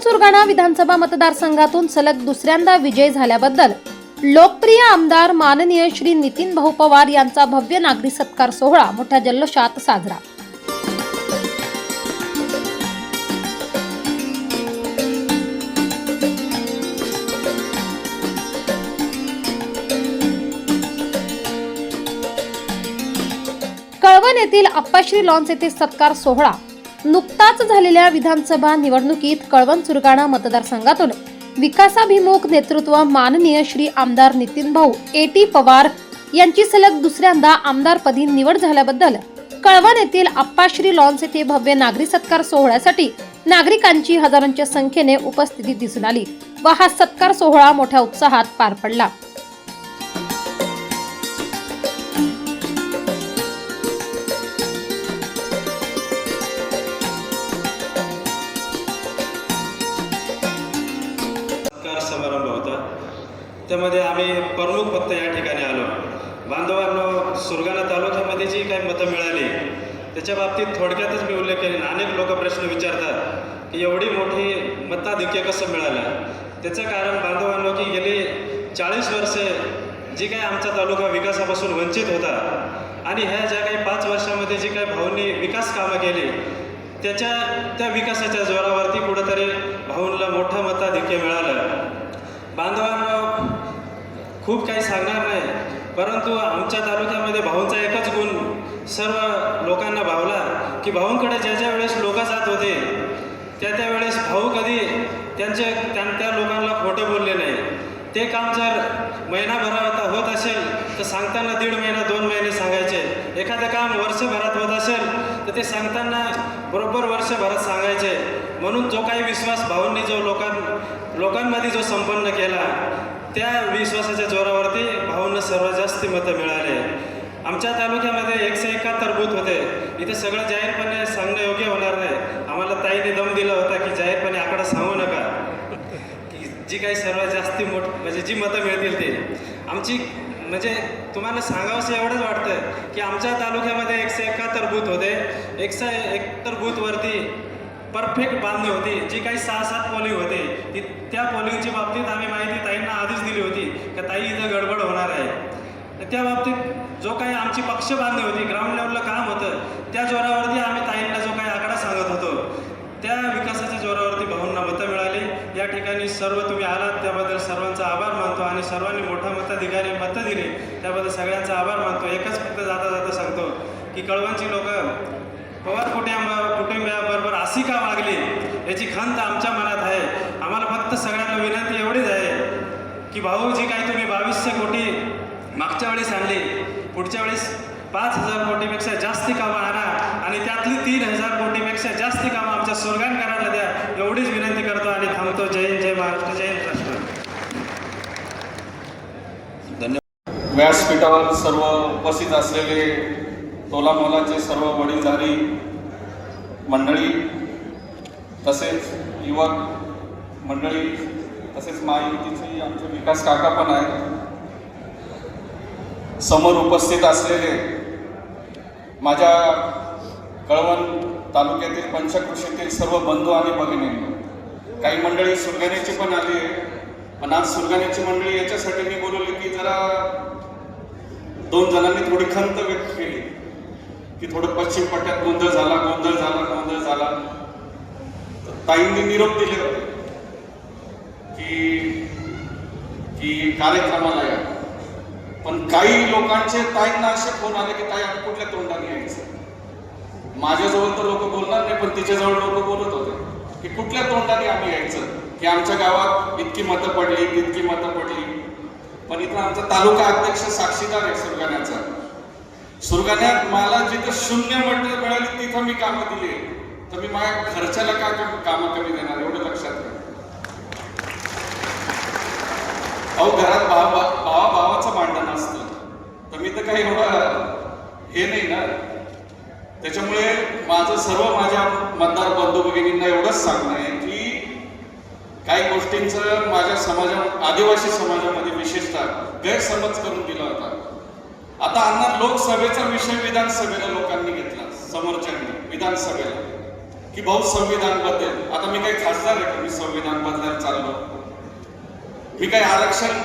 सुरगाणा विधानसभा मतदारसंघातून सलग दुसऱ्यांदा विजय झाल्याबद्दल लोकप्रिय आमदार माननीय श्री नितीन भाऊ पवार यांचा भव्य नागरी सत्कार सोहळा मोठ्या जल्लोषात साजरा. कळवण येथील अप्पाश्री लॉन्स येथे सत्कार सोहळा नुकताच झालेल्या विधानसभा निवडणुकीत कळवण सुरगाणा मतदारसंघातून विकासाभिमुख नेतृत्व माननीय श्री आमदार नितीन भाऊ ए टी पवार यांची सलग दुसऱ्यांदा आमदारपदी निवड झाल्याबद्दल कळवण येथील आप्पाश्री लॉन्स येथे भव्य नागरी सत्कार सोहळ्यासाठी नागरिकांची हजारांच्या संख्येने उपस्थिती दिसून आली व हा सत्कार सोहळा मोठ्या उत्साहात पार पडला. त्याच्या बाबतीत थोडक्यातच मी उल्लेख केले अनेक लोक प्रश्न विचारतात की एवढी मोठी मताधिक्य कसं मिळालं? त्याचं कारण बांधवांनो की गेली चाळीस वर्षे जी काही आमचा तालुका विकासापासून वंचित होता आणि ह्या ज्या काही पाच वर्षामध्ये जी काही भाऊंनी विकास कामं केली त्याच्या त्या विकासाच्या जोरावरती कुठंतरी भाऊंला मोठं मताधिक्य मिळालं. बांधवांना खूप काही सांगणार नाही परंतु आमच्या तालुक्यामध्ये भाऊंचा एकच गुण सर्व लोकांना भावला की भाऊंकडे ज्या ज्या वेळेस लोक जात होते त्या त्या वेळेस भाऊ कधी त्यांचे त्या त्या लोकांना खोटं बोलले नाही. ते काम जर महिनाभरात होत असेल तर सांगताना दीड महिना दोन महिने सांगायचे. एखादं काम वर्षभरात होत असेल तर ते सांगताना बरोबर वर्षभरात सांगायचे. म्हणून जो काही विश्वास भाऊंनी जो लोकां लोकांमध्ये जो संपन्न केला त्या विश्वासाच्या जोरावरती भाऊंना सर्वात जास्त मतं मिळाले. आमच्या तालुक्यामध्ये एकशे एकाहत्तर बूथ होते. इथे सगळं जाहीरपणे सांगणं योग्य होणार नाही. आम्हाला ताईने दम दिला होता की जाहीरपणे आकडा सांगू नका. जी काही सर्वात जास्ती मोठ म्हणजे जी मतं मिळतील ती. आमची म्हणजे तुम्हाला सांगावंसं एवढंच वाटतं की आमच्या तालुक्यामध्ये एकशे एकाहत्तर बूथ होते. एकशे एकतर बूथवरती परफेक्ट बांधणी होती. जी काही सहा सात पोलिंग होते ती त्या पोलिंगच्या बाबतीत आम्ही माहिती ताईंना आधीच दिली होती का ताई इथं गडबड होणार आहे. तर त्या बाबतीत जो काही आमची पक्ष बांधणी होती ग्राउंड लेवलला काम होतं त्या जोरावरती आम्ही ताईंना जो काही आकडा सांगत होतो त्या विकासाच्या जोरावरती भाऊंना मतं मिळाली. या ठिकाणी सर्व तुम्ही आलात त्याबद्दल सर्वांचा आभार मानतो आणि सर्वांनी मोठा मताधिकारी मतं दिली. त्याबद्दल सगळ्यांचा आभार मानतो. एकच फक्त जाता जाता सांगतो की कळवणची लोक पवार कुटुंब कुटुंबियाबरोबर अशी का वागली? याची खंत आमच्या मनात आहे. आम्हाला फक्त सगळ्यांना विनंती एवढीच आहे की भाऊ जी काही तुम्ही बावीसशे कोटी मागच्या वेळेस आणली. पुढच्या वेळेस पाच हजार कोटीपेक्षा जास्ती कामं आणा आणि त्यातली तीन हजार कोटीपेक्षा जास्ती कामं आमच्या स्वर्गांकरांना द्या. एवढीच विनंती करतो आणि थांबतो. जय हिंद जय महाराष्ट्र जय हिंद राष्ट्र. व्यासपीठावर सर्व उपस्थित असलेले तोलामोलाचे सर्व वडीलधारी मंडळी तसेच युवक मंडळी तसेच महायुतीचे आमचे विकास काका पण आहेत. समोर उपस्थित असलेले माझ्या कळवण तालुक्यातील पंचकृषीतील सर्व बंधू आणि भगिनी काही मंडळी सुरगाण्याची पण आली आहे. पण आज सुरगाण्याची मंडळी याच्यासाठी मी बोलवली की जरा दोन जणांनी थोडी खंत व्यक्त केली की थोडं पश्चिम पट्ट्यात गोंधळ झाला गोंधळ झाला गोंधळ झाला. तर ताईंनी निरोप दिले होते की की कार्यक्रमाला या. पण काही लोकांचे ताईंना असे फोन आले की ताई आम्ही कुठल्या तोंडाने यायचं? माझ्याजवळ तर लोक बोलणार नाही पण तिच्याजवळ लोक बोलत होते की कुठल्या तोंडाने आम्ही यायचं? की आमच्या गावात इतकी मतं पडली तितकी मतं पडली. पण इथं आमचा तालुका अध्यक्ष साक्षीदार आहे सुरगाण्याचा. सुरगाण्यात मला जिथं शून्य मतं मिळाली तिथं मी कामं दिली. तर मी माझ्या खर्चाला काय कामं कमी देणार एवढं लक्षात घ्या अहो घरात भावा भावा भावाचं भांडण असतं तर मी तर काही एवढं हे नाही ना. त्याच्यामुळे माझं सर्व माझ्या मतदार बंधू भगिनींना एवढंच सांगणं आहे की काही गोष्टींचं माझ्या समाजा आदिवासी समाजामध्ये विशेषतः गैरसमज करून दिला होता. आता अण्णा लोकसभेचा विषय विधानसभेला लोकांनी घेतला समोरच्यांनी विधानसभेला. की भाऊ संविधान बदल आता मी काही खासदार आहे का? मी संविधान बदलायला चाललो. मी काही आरक्षण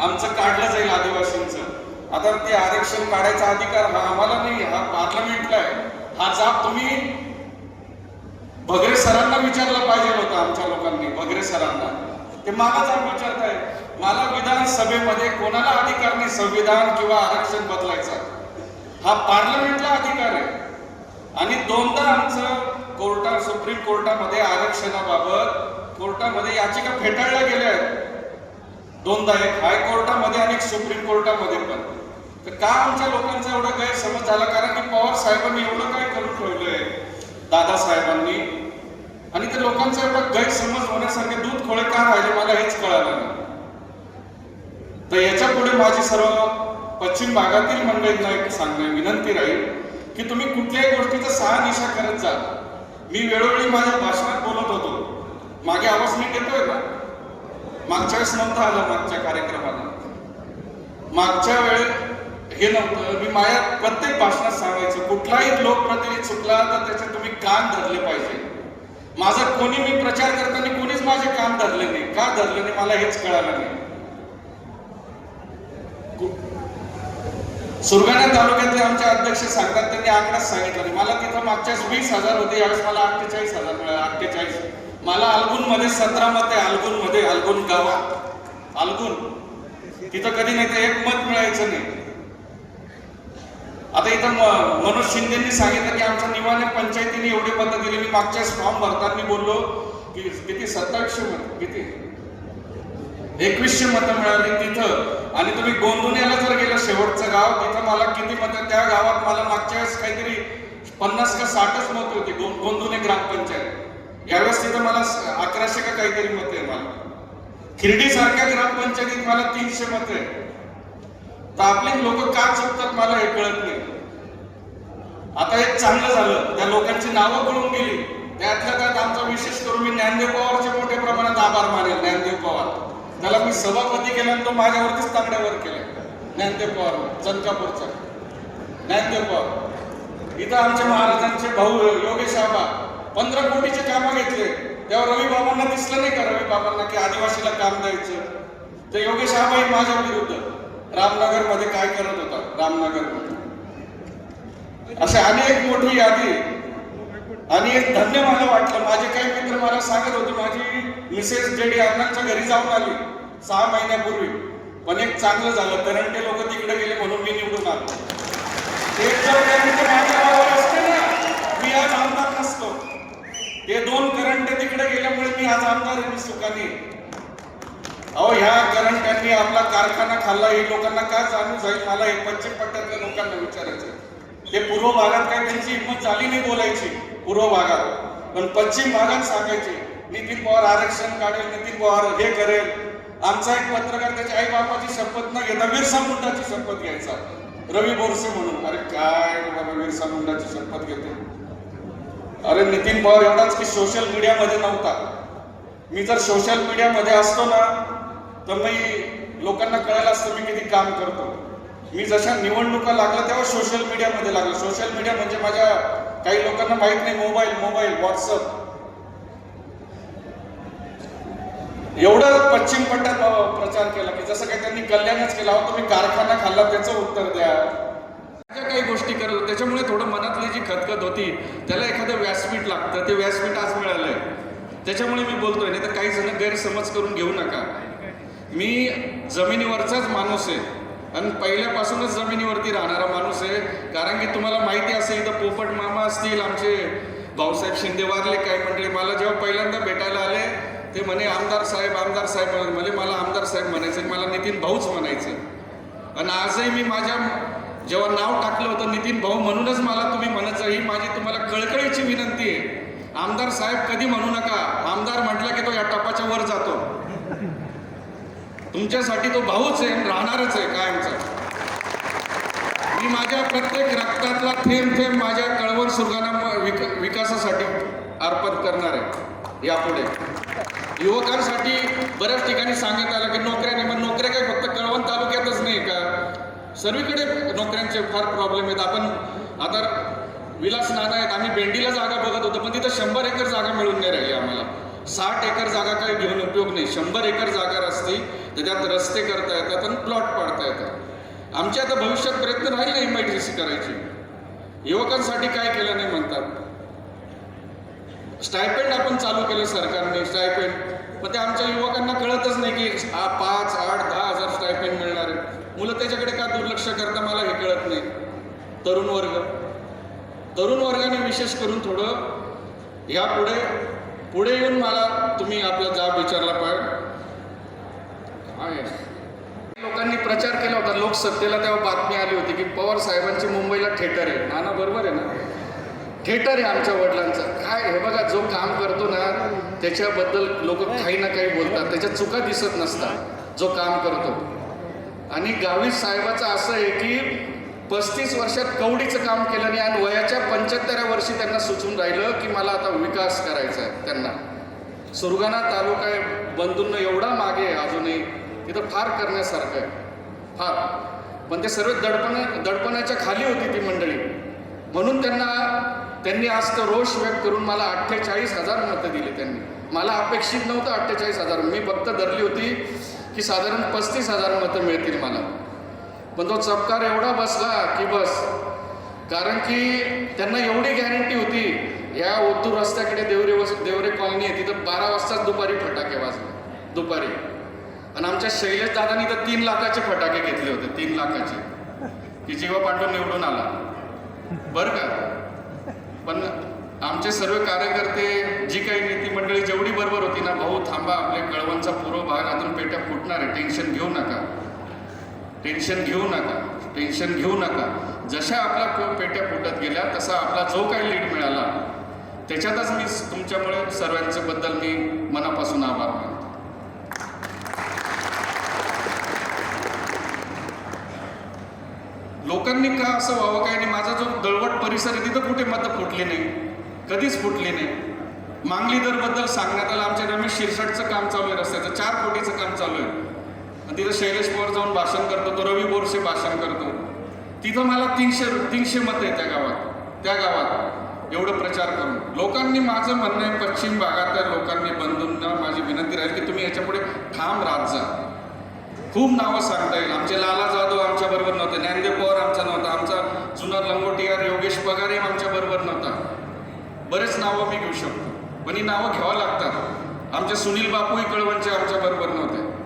आमचं काढलं जाईल आदिवासींचं. आता ते आरक्षण काढायचा अधिकार हा आम्हाला नाही हा पार्लमेंटला आहे. हा जाब तुम्ही भगरे सरांना विचारला पाहिजे होता आमच्या लोकांनी भगरे सरांना. ते मला जाब विचारताय मला विधानसभेमध्ये कोणाला अधिकार नाही संविधान किंवा आरक्षण बदलायचा. हा पार्लमेंटला अधिकार आहे. आणि दोनदा आमचं कोर्टा सुप्रीम कोर्टामध्ये आरक्षणाबाबत कोर्टामध्ये याचिका फेटाळल्या गेल्या आहेत. दोनदा एक हायकोर्टामध्ये आणि सुप्रीम कोर्टामध्ये पण. तर का आमच्या लोकांचा एवढा गैरसमज झाला? कारण की पवार साहेबांनी एवढं काय करून ठेवलंय? दादासाहेबांनी. आणि ते लोकांचा एवढा गैरसमज होण्यासारखे दूध खोळे का राहिले? मला हेच कळालं नाही. तर याच्यापुढे माझी सर्व पश्चिम भागातील मंडळींना एक सांगणे विनंती राहील की तुम्ही कुठल्याही गोष्टीचा शहानिशा करत जा. मी वेळोवेळी माझ्या भाषणात बोलत होतो. मागे आवाज नीट येतोय का? मागच्या वेळेस नव्हता आला मागच्या कार्यक्रमाला. मागच्या वेळेस हे नव्हतं. मी माझ्या प्रत्येक भाषणात सांगायचं कुठलाही लोकप्रतिनिधी चुकला तर त्याचे तुम्ही कान धरले पाहिजे. माझं कोणी मी प्रचार करताना कोणीच माझे कान धरले नाही. का धरले नाही मला हेच कळालं नाही. सुरगाणा तालुक्यातले आमचे अध्यक्ष सांगतात त्यांनी आकडाच सांगितला नाही. मला तिथं मागच्या वीस हजार होते यावेळेस मला अठ्ठेचाळीस हजार मिळाला. अठ्ठेचाळीस. मला अलगुणमध्ये सतरा मत आहे अलगुनमध्ये गावात अलगुन. तिथं कधी नाही तर एक मत मिळायचं नाही. आता इथं म- मनोज शिंदेनी सांगितलं की आमच्या निवाने पंचायतीने एवढी मतं दिली. मी मागच्या फॉर्म भरताना बोललो की किती? सत्तावीसशे मत. किती? एकवीसशे मतं मिळाली तिथं. आणि तुम्ही गोंदुण्याला जर गेलं शेवटचं गाव तिथं मला किती मतं? त्या गावात मला मागच्या वेळेस काहीतरी पन्नास का साठच मत होती. गो ग्रामपंचायत. यावेळेस तिथं मला अकराशे का काहीतरी मत आहे मला. खिरडी सारख्या ग्रामपंचायतीत मला तीनशे मत आहे तर आपली लोक का चुकतात मला हे कळत नाही. आता एक चांगलं झालं. त्या लोकांची नावं कळून गेली. त्यातल्या त्यात आमचा विशेष करून मी ज्ञानदेव पवारचे मोठ्या प्रमाणात आभार मानेल ज्ञानदेव पवार. त्याला मी सभापती केला तो माझ्यावरतीच तांगड्यावर केला. ज्ञानदेव पवार चंदकापूरचा. ज्ञानदेव पवार. इथं आमच्या महाराजांचे भाऊ योगेश आबा पंधरा कोटीचे कामं घेतले. तेव्हा रवी बाबांना दिसलं नाही का रवी बाबांना की आदिवासीला काम द्यायचं? तर योगेश आबाई माझ्या विरुद्ध. रामनगरमध्ये काय करत होता? रामनगर. मध्ये असे अनेक मोठी यादी. आणि एक धन्य मला वाटलं. माझे काही मित्र मला सांगत होते माझी मिसेस जेडी अण्णांच्या घरी जाऊन आली सहा महिन्यापूर्वी. पण एक चांगलं झालं. करंटे लोक तिकडे गेले म्हणून मी निवडून आलो. एक जर माझ्या असते ना मी आज आमदार नसतो. ते दोन करंट तिकडे गेल्यामुळे मी आज आमदार आहे मी सुखाने. अहो ह्या करंटांनी आपला कारखाना खाल्ला हे लोकांना का जाणून जाईल? मला हे पश्चिम पट्ट्यातल्या लोकांना विचारायचं ते पूर्व भागात काय त्यांची हिंमत झाली नाही बोलायची पूर्व भागात. पण पश्चिम भागात सांगायचे नितीन पवार आरक्षण काढेल नितीन पवार हे करेल. आमचा एक पत्रकार त्याच्या आई बापाची शपथ न घेता बिरसा मुंडाची शपथ घ्यायचा. रवी बोरसे म्हणून. अरे काय बाबा बिरसा मुंडाची शपथ घेते अरे नितीन पवार एवढाच की सोशल मीडियामध्ये नव्हता. मी जर सोशल मीडियामध्ये असतो ना तर मी लोकांना कळायला असतं मी किती काम करतो. मी जशा निवडणुका लागल्या तेव्हा सोशल मीडियामध्ये लागला. सोशल मीडिया म्हणजे माझ्या काही लोकांना माहीत नाही मोबाईल मोबाईल व्हॉट्सअप एवढं पश्चिम पट्ट्यात प्रचार केला की जसं काही त्यांनी कल्याणच केला. होता तुम्ही कारखाना खाल्ला त्याचं उत्तर द्या. गोष्टी करत होतो, त्याच्यामुळे थोडं मनातली जी खतखत होती त्याला एखादं व्यासपीठ लागतं. ते व्यासपीठ आज मिळालंय. त्याच्यामुळे मी बोलतोय नाही तर काही जण गैरसमज करून घेऊ नका. मी जमिनीवरचाच माणूस आहे. आणि पहिल्यापासूनच जमिनीवरती राहणारा माणूस आहे. कारण की तुम्हाला माहिती असेल तर पोपट मामा असतील आमचे भाऊसाहेब शिंदे वारले काय मंडळी मला जेव्हा पहिल्यांदा भेटायला आले ते म्हणे आमदार साहेब आमदार साहेब म्हणे मला आमदार साहेब म्हणायचे मला नितीन भाऊच म्हणायचे आणि आजही मी माझ्या जेव्हा नाव टाकलं होतं नितीन भाऊ म्हणूनच मला तुम्ही म्हणायचं ही माझी तुम्हाला कळकळीची विनंती आहे. आमदार साहेब कधी म्हणू नका आमदार म्हटलं की तो या टपाच्या वर जातो. तुमच्यासाठी तो भाऊच आहे राहणारच आहे कायमचा. मी माझ्या प्रत्येक रक्तातला थेंब थेंब माझ्या कळवण सुरगाना विक विकासासाठी अर्पण करणार आहे. यापुढे. युवकांसाठी बऱ्याच ठिकाणी सांगण्यात आलं की नोकऱ्या नाही मग नोकऱ्या काय फक्त कळवण तालुका सर्वीकडे नोकऱ्यांचे फार प्रॉब्लेम आहेत. आपण आता विलास नाना आहेत. आम्ही बेंडीला जागा बघत होतो पण तिथं शंभर एकर जागा मिळून नाही राहिली आम्हाला. साठ एकर जागा काही घेऊन उपयोग नाही. शंभर एकर जागा असती त्याच्यात रस्ते करता येतात आणि प्लॉट पाडता येतात. आमचे आता भविष्यात प्रयत्न राहील नाही एम आय डी सी करायची. युवकांसाठी काय केलं नाही म्हणतात. स्टायपेंड आपण चालू केलं सरकारने स्टायपेंड पण ते आमच्या युवकांना कळतच नाही की पाच आठ दहा हजार स्टायपेंड मुलं त्याच्याकडे का दुर्लक्ष करता मला हे कळत नाही. तरुण वर्ग. तरुण वर्गाने विशेष करून थोडं यापुढे पुढे येऊन मला तुम्ही आपला जाब विचारला पाहिजे. लोकांनी प्रचार केला होता लोकसत्तेला तेव्हा बातमी आली होती की पवार साहेबांची मुंबईला थिएटर आहे. नाना बरोबर आहे ना? थिएटर आहे आमच्या वडिलांचं. काय हे बघा जो काम करतो ना त्याच्याबद्दल लोक काही ना काही बोलतात. त्याच्या चुका दिसत नसतात जो काम करतो. आणि गावी साहेबाचं असं आहे की पस्तीस वर्षात कवडीचं काम केलं नाही आणि वयाच्या पंच्याहत्तराव्या वर्षी त्यांना सुचून राहिलं की मला आता विकास करायचा आहे त्यांना. सुरगाणा तालुका आहे बंधूंना एवढा मागे आहे अजूनही. तिथं फार करण्यासारखं आहे. फार. पण ते सर्व दडपण दडपणाच्या खाली होती ती मंडळी. म्हणून त्यांना त्यांनी आज तर रोष व्यक्त करून मला अठ्ठेचाळीस हजार मतं दिली त्यांनी. मला अपेक्षित नव्हतं अठ्ठेचाळीस हजार. मी फक्त धरली होती की साधारण पस्तीस हजार मतं मिळतील मला. पण तो चपकार एवढा बसला की बस. कारण की त्यांना एवढी गॅरंटी होती या ओतूर रस्त्याकडे देवरे वस देवरे कॉलनी आहे तिथं बारा वाजताच दुपारी फटाके वाजले दुपारी. आणि आमच्या शैलेश दादानी तर तीन लाखाचे फटाके घेतले होते तीन लाखाचे. की जीवा पांडू निवडून आला. बरं का? पण आमचे सर्व कार्यकर्ते जी काही नेती मंडळी जेवढी बरोबर होती ना भाऊ थांबा आपल्या कळवणचा पूर्व भाग अजून पेट्या फुटणार आहे. टेन्शन घेऊ नका. टेन्शन घेऊ नका. टेन्शन घेऊ नका. जशा आपल्या पेट्या फुटत गेल्या तसा आपला जो काही लीड मिळाला त्याच्यातच मी तुमच्यामुळे सर्वांच्याबद्दल मी मनापासून आभार मानतो. लोकांनी का असं व्हावं काय? आणि माझा जो दळवट परिसर आहे तिथं कुठे मतं फुटली नाही? कधीच फुटली नाही. मांगली दरबद्दल सांगण्यात आलं आमच्या आम्ही शिरसटचं काम चालू आहे रस्त्याचं चार कोटीचं काम चालू आहे. आणि तिथं शैलेश पवार जाऊन भाषण करतो तो रवी बोरसे भाषण करतो. तिथं मला तीनशे तीनशे मत आहे त्या गावात त्या गावात. एवढं प्रचार करून. लोकांनी माझं म्हणणं आहे पश्चिम भागातल्या लोकांनी बंधूंना माझी विनंती राहील की तुम्ही याच्यापुढे ठाम राहत जा. खूप नावं सांगता येईल. आमचे लाला जाधव आमच्या बरोबर नव्हते ज्ञानदेव पवार आमचा नव्हता आमचा जुना लंगोटियार योगेश पगारे आमच्या बरोबर नव्हता बरेच नावं मी घेऊ शकतो पण ही नावं घ्यावं लागतात. आमचे सुनील बापूही कळवणचे आमच्या बरोबर नव्हते.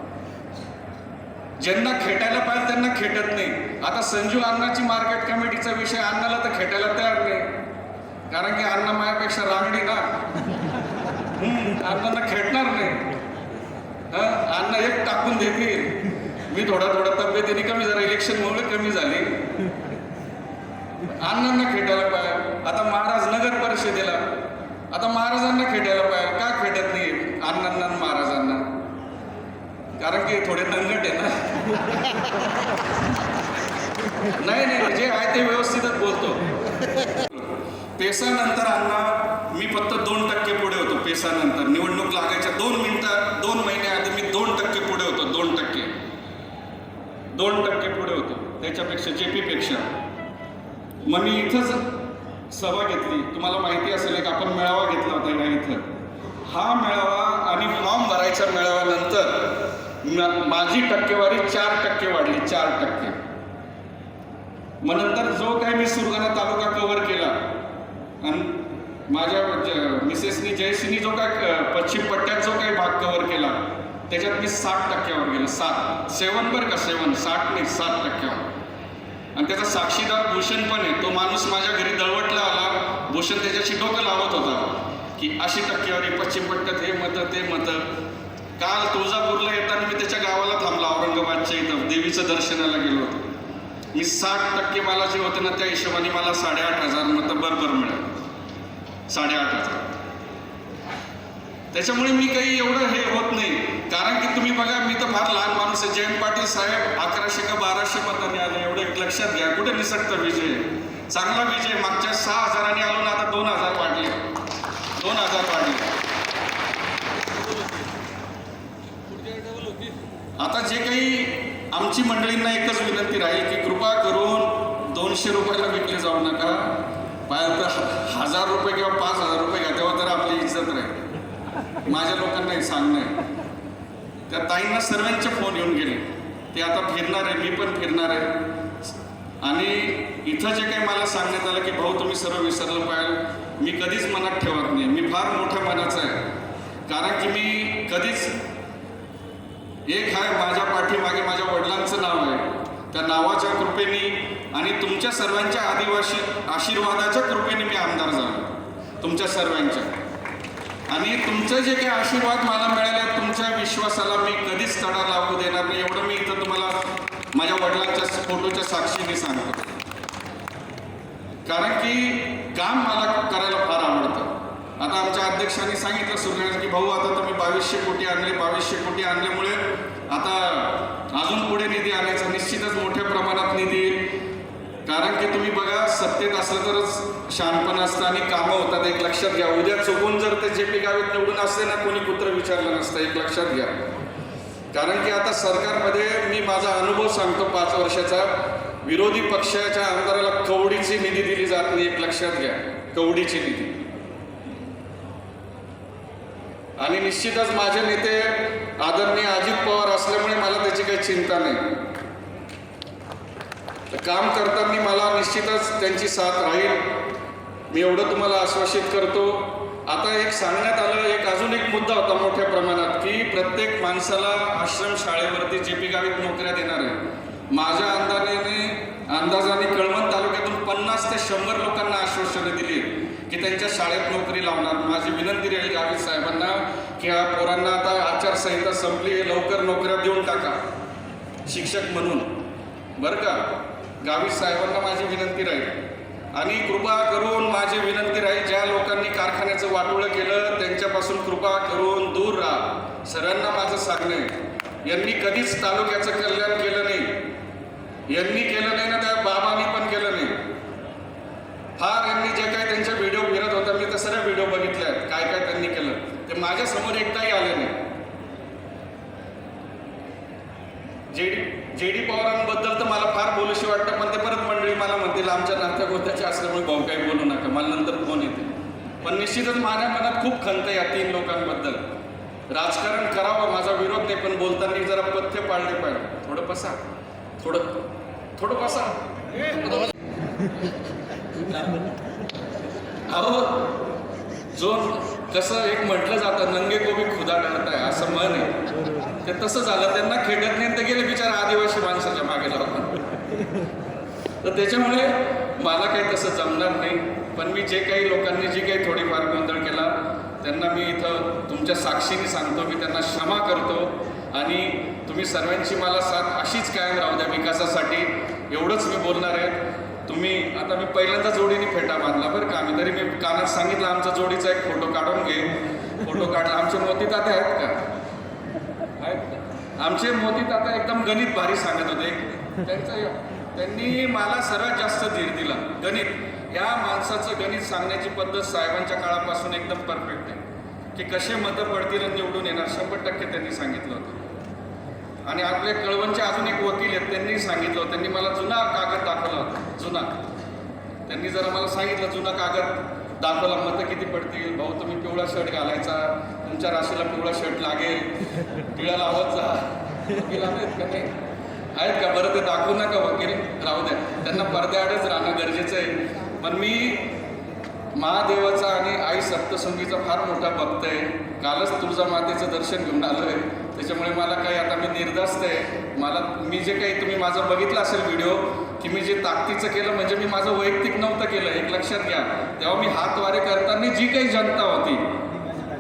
ज्यांना खेटायला पाहिजे त्यांना खेटत नाही. आता संजू अण्णाची मार्केट कमिटीचा विषय अण्णाला तर खेटायला तयार नाही. कारण की अण्णा मायापेक्षा रांगडी ना. हम्म, अण्णांना खेटणार नाही. हं? अण्णा एक टाकून देतील. मी थोडा थोडा तब्येतीने कमी झाला इलेक्शनमुळे कमी झाली. अण्णांना खेटायला पाहिजे. आता महाराज नगर परिषदेला आता महाराजांना खेटायला पाहिजे. का खेटत नाही? अण्णांना आणि महाराजांना. कारण की थोडे नंगट आहे ना. नाही नाही जे आहे ते व्यवस्थितच बोलतो. पेसानंतर अण्णा मी फक्त दोन टक्के पुढे होतो पेसानंतर. निवडणूक लागायच्या दोन मिनिटात दोन महिन्याआधी मी दोन टक्के पुढे होतो दोन टक्के. दोन टक्के पुढे होतो त्याच्यापेक्षा जे पीपेक्षा मग मी इथंच सभा घेतली. तुम्हाला माहिती असेल एक आपण मेळावा घेतला होता या इथं. हा मेळावा आणि फॉर्म भरायच्या मेळाव्यानंतर माझी टक्केवारी चार टक्के वाढली चार टक्के. मग नंतर जो काही मी सुरगाणा तालुका कव्हर केला आणि माझ्या मिसेसनी जयश्रीनी जो काय पश्चिम पट्ट्यात जो काही भाग कव्हर केला त्याच्यात मी साठ टक्क्यावर गेलो. सात. सेवन बरं का? सेवन. साठ नाही सात टक्क्यावर. आणि त्याचा साक्षीदार भूषण पण आहे. तो माणूस माझ्या घरी दळवटला आला. भूषण त्याच्याशी डोकं लावत होता की अशी टक्केवारी पश्चिम पट्ट्यात हे मतं ते मतं. काल तुळजापूरला येताना मी त्याच्या गावाला थांबला औरंगाबादच्या इथं. देवीचं दर्शनाला गेलो होतो. मी साठ टक्के मला जे होते ना त्या हिशोबाने मला साडेआठ हजार मतं बरोबर मिळालं. साडेआठ हजार. त्याच्यामुळे मी काही एवढं हे होत नाही. कारण की तुम्ही बघा मी तर फार लहान माणूस आहे. जयंत पाटील साहेब अकराशे का बाराशे मतांनी आले एवढं एक लक्षात घ्या. कुठे निसटतं विजय? चांगला विजय मागच्या सहा हजारांनी आलो ना आता दोन हजार वाढले. दोन हजार वाढले. आता जे काही आमची मंडळींना एकच विनंती राहील की कृपा करून दोनशे रुपयाला विकले जाऊ नका. पाहिलं तर हजार रुपये किंवा पाच हजार रुपये घ्या तेव्हा तर आपली इज्जत राहील. माझ्या लोकांना एक सांगणं आहे. त्या ताईंना सर्वांचे फोन येऊन गेले. ते आता फिरणार आहे मी पण फिरणार आहे. आणि इथं जे काही मला सांगण्यात आलं की भाऊ तुम्ही सर्व विसरलं पाहिजे मी कधीच मनात ठेवत नाही. मी फार मोठ्या मनाचा आहे. कारण की मी कधीच एक आहे माझ्या पाठीमागे माझ्या वडिलांचं नाव आहे. त्या नावाच्या कृपेने आणि तुमच्या सर्वांच्या आदिवासी आशीर्वादाच्या कृपेने मी आमदार झालो. तुमच्या सर्वांच्या. आणि तुमचं जे काही आशीर्वाद मला मिळाले तुमच्या विश्वासाला मी कधीच तडा लावू देणार नाही. एवढं मी इथं तुम्हाला माझ्या वडिलांच्या फोटोच्या साक्षीने सांगतो. कारण की काम मला करायला फार आवडतं. आता आमच्या अध्यक्षांनी सांगितलं सुरगाण्याचं की भाऊ आता तुम्ही बावीसशे कोटी आणले बावीसशे कोटी आणल्यामुळे आता अजून पुढे निधी आणायचा निश्चितच मोठ्या प्रमाणात निधी येईल. कारण की तुम्ही बघा सत्तेत असलं तरच शानपण असतं आणि कामं होतात एक लक्षात घ्या. उद्या चुकून जर ते जे पी गावीत निवडून असते ना कोणी कुत्र विचारलं नसतं एक लक्षात घ्या. कारण की आता सरकारमध्ये मी माझा अनुभव सांगतो पाच वर्षाचा. विरोधी पक्षाच्या आमदाराला कवडीची निधी दिली जात नाही एक लक्षात घ्या. कवडीची निधी. आणि निश्चितच माझे नेते आदरणीय अजित पवार असल्यामुळे मला त्याची काही चिंता नाही. काम करताना मला निश्चितच त्यांची साथ राहील. मी एवढं तुम्हाला आश्वासित करतो. आता एक सांगण्यात आलं एक अजून एक मुद्दा होता मोठ्या प्रमाणात की प्रत्येक माणसाला आश्रम शाळेवरती जे पी गावीत नोकऱ्या देणार आहे. माझ्या अंदाजाने अंदाजाने कळवण तालुक्यातून पन्नास ते शंभर लोकांना आश्वासनं दिली की त्यांच्या शाळेत नोकरी लावणार. माझी विनंती राहील गावित साहेबांना की या पोरांना आता आचारसंहिता संपली लवकर नोकऱ्या देऊन टाका. शिक्षक म्हणून. बरं का? गावित साहेबांना माझी विनंती राहील. आणि कृपा करून माझी विनंती राहील ज्या लोकांनी कारखान्याचं वाटोळं केलं त्यांच्यापासून कृपा करून दूर राहा. सरांना माझं सांगणं आहे यांनी कधीच तालुक्याचं कल्याण केलं नाही. यांनी केलं नाही ना त्या बाबांनी पण केलं नाही. फार यांनी जे काही त्यांच्या व्हिडिओ फिरत होता मी तर सर्व व्हिडिओ बघितले आहेत काय काय त्यांनी केलं. ते माझ्यासमोर एकदाही आले नाही. जे डी जे डी पवारांबद्दल तर मला फार बोलूशी वाटतं पण ते परत मंडळी मला म्हणतील आमच्या नात्या असल्यामुळे भाऊ काही बोलू नका. मला नंतर फोन येते. पण निश्चितच माझ्या मनात खूप खंत आहे या तीन लोकांबद्दल. राजकारण करावं माझा विरोध नाही पण बोलताना जरा पथ्य पाळले पाहिजे. थोडं बसा. थोडं थोडं बसा. अहो जो कसं एक म्हटलं जातं नंगे कोबी भी खुदा आहे असं मन आहे. ते तसं झालं त्यांना खेळत नाही तर गेले बिचारा आदिवासी माणसाच्या मागे लावून तर त्याच्यामुळे मला काही तसं जमणार नाही पण मी जे काही लोकांनी जी काही थोडीफार गोंधळ केला त्यांना मी इथं तुमच्या साक्षीने सांगतो मी त्यांना क्षमा करतो. आणि तुम्ही सर्वांची मला साथ अशीच कायम राहू द्या विकासासाठी. एवढंच मी बोलणार आहे. तुम्ही आता मी पहिल्यांदा जोडीने फेटा बांधला बरं का. आम्ही तरी मी कानात सांगितलं आमचा जोडीचा एक फोटो काढून घे. फोटो काढला. आमचे मोती ताते आहेत का? आहेत आमचे मोती ताता एकदम गणित भारी सांगत होते. त्यांचा त्यांनी मला सर्वात जास्त धीर दिला. गणित. या माणसाचं गणित सांगण्याची पद्धत साहेबांच्या काळापासून एकदम परफेक्ट आहे. की कसे मतं पडतील आणि निवडून येणार शंभर टक्के त्यांनी सांगितलं होतं. आणि आपले कळवणचे अजून एक वकील आहेत त्यांनी सांगितलं त्यांनी मला जुना कागद दाखवला होता. जुना. त्यांनी जरा मला सांगितलं जुना कागद दाखवला. मतं किती पडतील? भाऊ तुम्ही पिवळा शर्ट घालायचा. तुमच्या राशीला पिवळा शर्ट लागेल. पिळा लावत जा. आहेत का? बरं ते दाखवू नका वकील. राहू द्या. त्यांना पडद्याआडच राहणं गरजेचं आहे. पण मी महादेवाचा आणि आई सप्तसंगीचा फार मोठा भक्त आहे. कालच तुळजा मातेचं दर्शन घेऊन आलो आहे. त्याच्यामुळे मला काही आता मी निर्धास्त आहे. मला मी जे काही तुम्ही माझं बघितलं असेल व्हिडिओ की मी जे ताकदीचं केलं म्हणजे मी माझं वैयक्तिक नव्हतं केलं एक लक्षात घ्या. तेव्हा मी हातवारे करताना जी काही जनता होती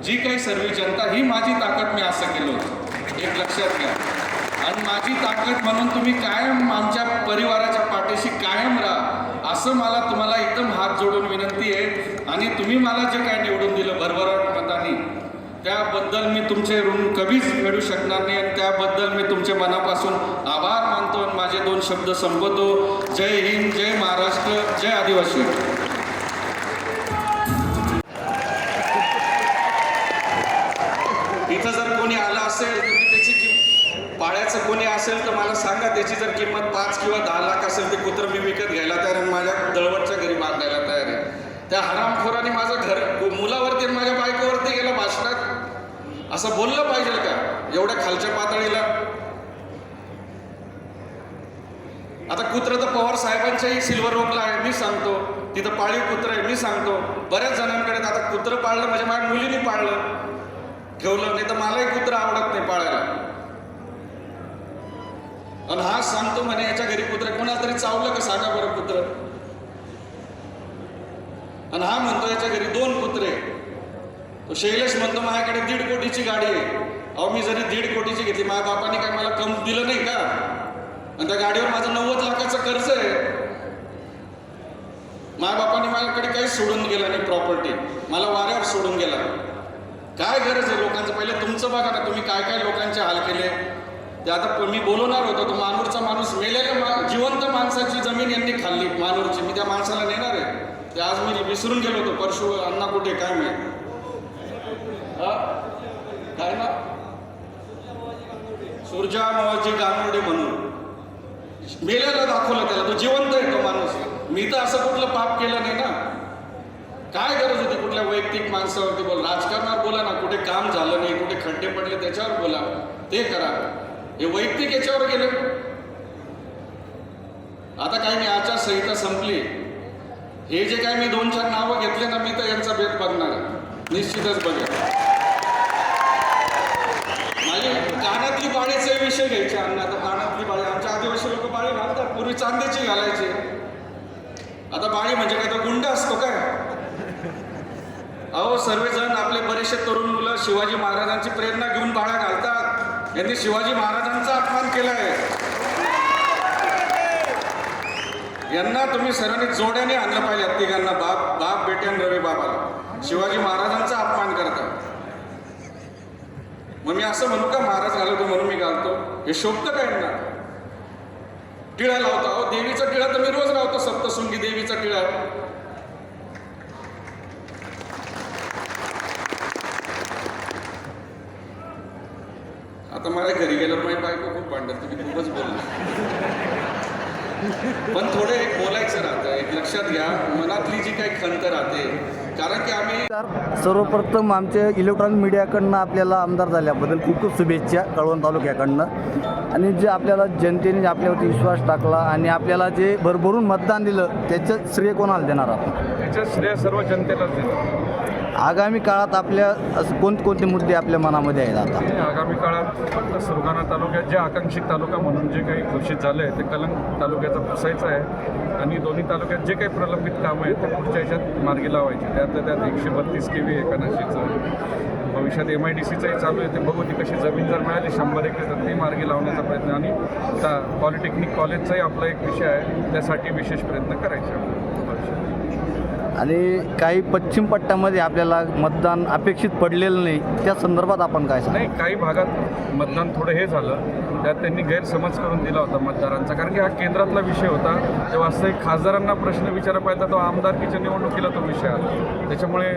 जी काही सर्व जनता ही माझी ताकद मी असं केलं होतं. एक लक्षात घ्या. आणि माझी ताकद म्हणून तुम्ही कायम आमच्या परिवाराच्या पाठीशी कायम राहा. असं मला तुम्हाला एकदम हात जोडून विनंती आहे. आणि तुम्ही मला जे काय निवडून दिलं भरभराट मताने त्याबद्दल मी तुमचे ऋण कधीच फेडू शकणार नाही. आणि त्याबद्दल मी तुमच्या मनापासून आभार मानतो. आणि माझे दोन शब्द संपवतो. जय हिंद जय महाराष्ट्र जय आदिवासी. किंमत कोणी असेल तर मला सांगा त्याची जर किंमत पाच किंवा दहा लाख असेल ते कुत्र मी विकत घ्यायला तयार आणि माझ्या दळवटच्या घरी बांधायला तयार आहे. त्या हरामखोराने माझं घर मुलावरती आणि माझ्या बायकोवरती गेलं भाषणात. असं बोललं पाहिजे का? एवढ्या खालच्या पातळीला. आता कुत्र तर पवार साहेबांच्याही सिल्वर रोकला आहे मी सांगतो. तिथं पाळीव कुत्र आहे मी सांगतो. बऱ्याच जणांकडे आता कुत्र पाळलं म्हणजे माझ्या मुलीने पाळलं. ठेवलं नाही तर मलाही कुत्र आवडत नाही पाळायला. आणि हा सांगतो म्हणे याच्या घरी कुत्र कोणाला तरी चावलं का सांगा बरं कुत्र आणि हा म्हणतो याच्या घरी दोन कुत्रे तो शैलेश म्हणतो माझ्याकडे दीड कोटीची गाडी आहे. अहो मी जरी दीड कोटीची घेतली माझ्या बापाने काय मला कम दिलं नाही का? आणि त्या गाडीवर माझं नव्वद लाखाचं कर्ज आहे. माझ्या बापाने माझ्याकडे काहीच सोडून गेलं नाही प्रॉपर्टी मला वाऱ्यावर सोडून गेला. काय गरज आहे लोकांचं? पहिले तुमचं बघा ना तुम्ही काय काय लोकांचे हाल केले? ते आता मी बोलवणार होतो तो मानूरचा माणूस मेलेल्या मा जिवंत माणसाची जमीन यांनी खाल्ली मानूरची. मी त्या माणसाला नेणार आहे. ते आज मी विसरून गेलो होतो परशु अण्णा कुठे काय मी काय ना सुरजा मवाजी गानोडे म्हणून. मेलेला दाखवलं त्याला तो जिवंत आहे तो माणूस. मी तर असं कुठलं पाप केलं नाही ना. काय गरज होती कुठल्या वैयक्तिक माणसावरती बोल राजकारणावर बोला ना कुठे काम झालं नाही कुठे खड्डे पडले त्याच्यावर बोला. ते करा. हे वैयक्तिक याच्यावर गेलं. आता काही मी आचारसंहिता संपली. हे जे काय मी दोन चार नावं घेतले ना मी तर यांचा भेद बघणार निश्चितच बघेल माझी कानातली बाळीचे विषय घ्यायचे अन्न आता कानातली बाळी आमच्या आदिवासी लोक बाळी घालतात. पूर्वी चांदीची घालायची. आता बाळी म्हणजे काय? तो गुंड असतो काय? अहो सर्वजण आपले बरेचसे तरुण मुलं शिवाजी महाराजांची प्रेरणा घेऊन बाळा घालतात. यांनी शिवाजी महाराजांचा अपमान केलाय. यांना तुम्ही सरांनी जोड्याने आणलं पाहिजे तिघांना बाप बाप बेटे आणि रवी बाबाला. शिवाजी महाराजांचा अपमान करता मग मी असं म्हणू का महाराज घालवतो म्हणून मी घालतो? हे शोभतं काय ना टिळा लावतो. अहो देवीचा टिळा तर मी रोज लावतो सप्तशृंगी देवीचा टिळा. आता माझ्या घरी गेल्यावर माझी बायको खूप भांडत तुम्ही खूपच बोलला. पण थोडं एक बोलायचं राहतं एक लक्षात घ्या मनातली जी काही खंत राहते. कारण की आम्ही सर्वप्रथम आमच्या इलेक्ट्रॉनिक मीडियाकडनं आपल्याला आमदार झाल्याबद्दल खूप खूप शुभेच्छा कळवण तालुक्याकडनं. आणि जे आपल्याला जनतेने आपल्यावरती विश्वास टाकला आणि आपल्याला जे भरभरून मतदान दिलं त्याचं श्रेय कोणाला देणार आपण? त्याचं श्रेय सर्व जनतेलाच देतो आगामी काळात आपल्या असं कोणकोणते मुद्दे आपल्या मनामध्ये आहेत आता? आणि आगामी काळात फक्त सुरगाणा तालुक्यात जे आकांक्षित तालुका म्हणून जे काही घोषित झालं आहे ते कलंग तालुक्याचं पुसायचं आहे. आणि दोन्ही तालुक्यात जे काही प्रलंबित कामं आहेत ते पुढच्या ह्याच्यात मार्गी लावायचे. त्यातल्या त्यात एकशे बत्तीस के व्ही एकानाशीचं भविष्यात एम आय डी सीचंही चालू आहे ते बघू ती कशी जमीन जर मिळाली शंभर एकर तर ती मार्गी लावण्याचा प्रयत्न. आणि त्या पॉलिटेक्निक कॉलेजचाही आपला एक विषय आहे त्यासाठी विशेष प्रयत्न करायचे. आणि काही पश्चिम पट्ट्यामध्ये आपल्याला मतदान अपेक्षित पडलेलं नाही. त्या संदर्भात आपण काय सांगा? नाही काही भागात मतदान थोडं हे झालं. त्यात त्यांनी गैरसमज करून दिला होता मतदारांचा. कारण की हा केंद्रातला विषय होता. ते वास्तविक खासदारांना प्रश्न विचारायला पाहिजे तर तो आमदारकीच्या निवडणुकीला तो विषय आला. त्याच्यामुळे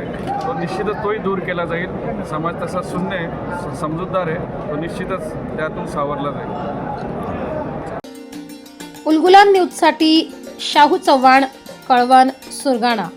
तो निश्चितच तोही दूर केला जाईल. समाज तसा शून्य आहे समजूतदार आहे. तो निश्चितच त्यातून सावरला जाईल. उलगुलान न्यूजसाठी शाहू चव्हाण कळवण सुरगाणा.